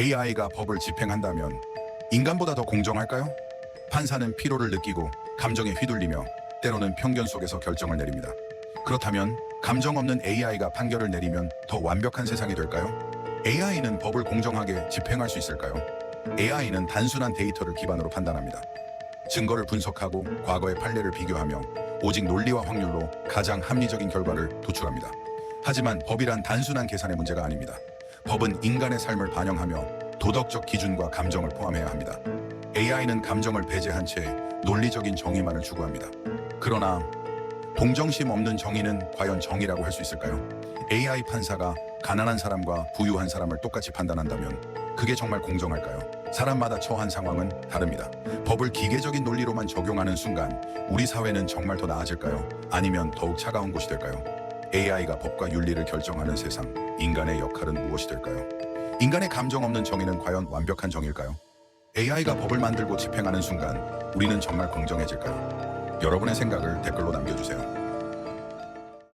AI가 법을 집행한다면 인간보다 더 공정할까요? 판사는 피로를 느끼고 감정에 휘둘리며 때로는 편견 속에서 결정을 내립니다. 그렇다면 감정 없는 AI가 판결을 내리면 더 완벽한 세상이 될까요? AI는 법을 공정하게 집행할 수 있을까요? AI는 단순한 데이터를 기반으로 판단합니다. 증거를 분석하고 과거의 판례를 비교하며 오직 논리와 확률로 가장 합리적인 결과를 도출합니다. 하지만 법이란 단순한 계산의 문제가 아닙니다. 법은 인간의 삶을 반영하며 도덕적 기준과 감정을 포함해야 합니다. AI는 감정을 배제한 채 논리적인 정의만을 추구합니다. 그러나 동정심 없는 정의는 과연 정의라고 할 수 있을까요? AI 판사가 가난한 사람과 부유한 사람을 똑같이 판단한다면 그게 정말 공정할까요? 사람마다 처한 상황은 다릅니다. 법을 기계적인 논리로만 적용하는 순간 우리 사회는 정말 더 나아질까요? 아니면 더욱 차가운 곳이 될까요? AI가 법과 윤리를 결정하는 세상, 인간의 역할은 무엇이 될까요? 인간의 감정 없는 정의는 과연 완벽한 정의일까요? AI가 법을 만들고 집행하는 순간 우리는 정말 공정해질까요? 여러분의 생각을 댓글로 남겨주세요.